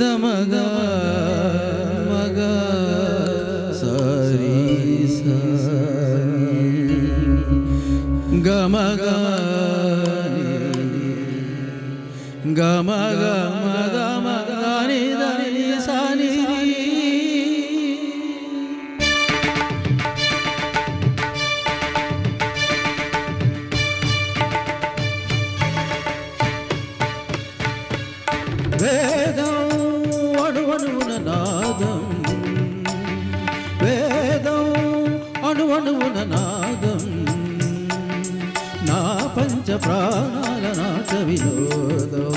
ದಮಗ ಮಗ ಸರಿ ಗಮಗ ಗಮಗ వేదం అణువణువున నాదం. వేదం అణువణువున నాదం. నా పంచ ప్రాణాల వినోదం.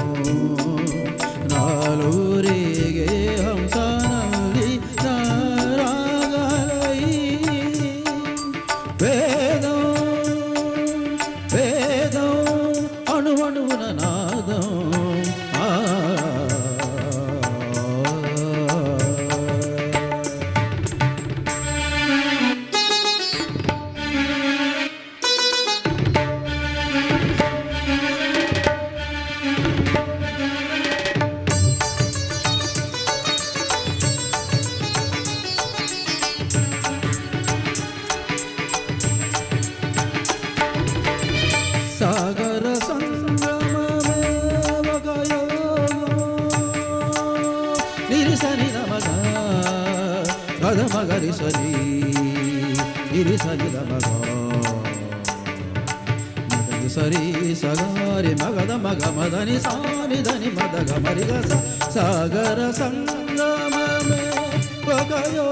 ఇరిసలి ఇరిసలి దమగా. మదని సరి సగారి మగద మగ మదని సారి దని మదగ మరిగ సాగర సంగమే ఒక యో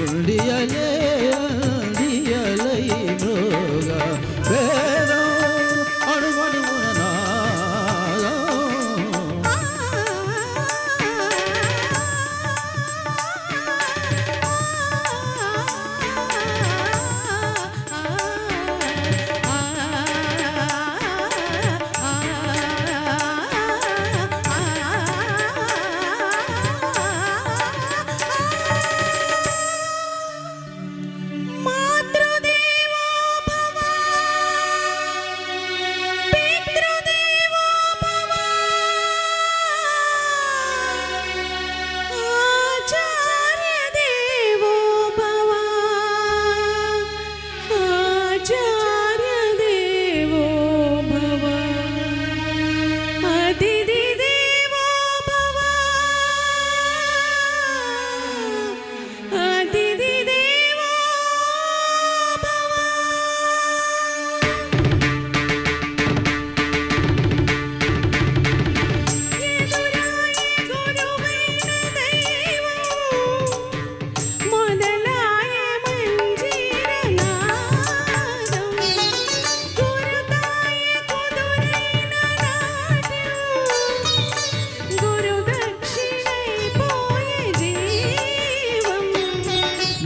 துள்ளியலே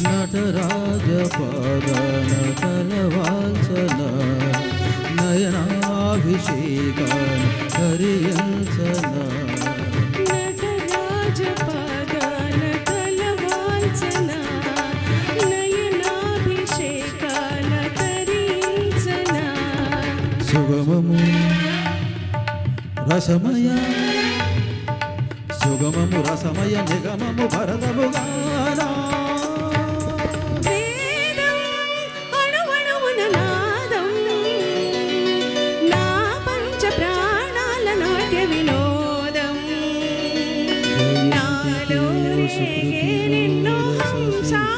नटराज पद तलवासन नयनाभिषेक हरियंसन नटराज सुगम रसमय नयनाभिषेकन हरियंसन सुगममु రసమయ సుగమము రసమయ నిగమము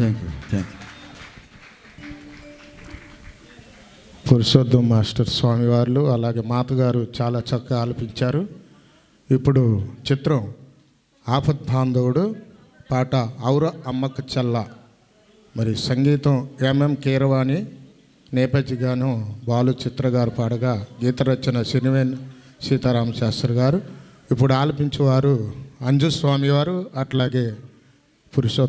thank you thank you Purushottam master స్వామివార్లు అలాగే మాతగారు చాలా చక్కగా ఆలపించారు. ఇప్పుడు చిత్రం ఆపత్ బాంధవుడు పాట ఔర అమ్మక చల్ల. మరి సంగీతం ఎంఎం కీరవాణి నేపథ్యగాను బాలు చిత్ర గారు పాడగా గీత రచన సినివేన్ సీతారామ శాస్త్రి గారు. ఇప్పుడు ఆలపించేవారు అంజు స్వామివారు అట్లాగే పురుషోత్తం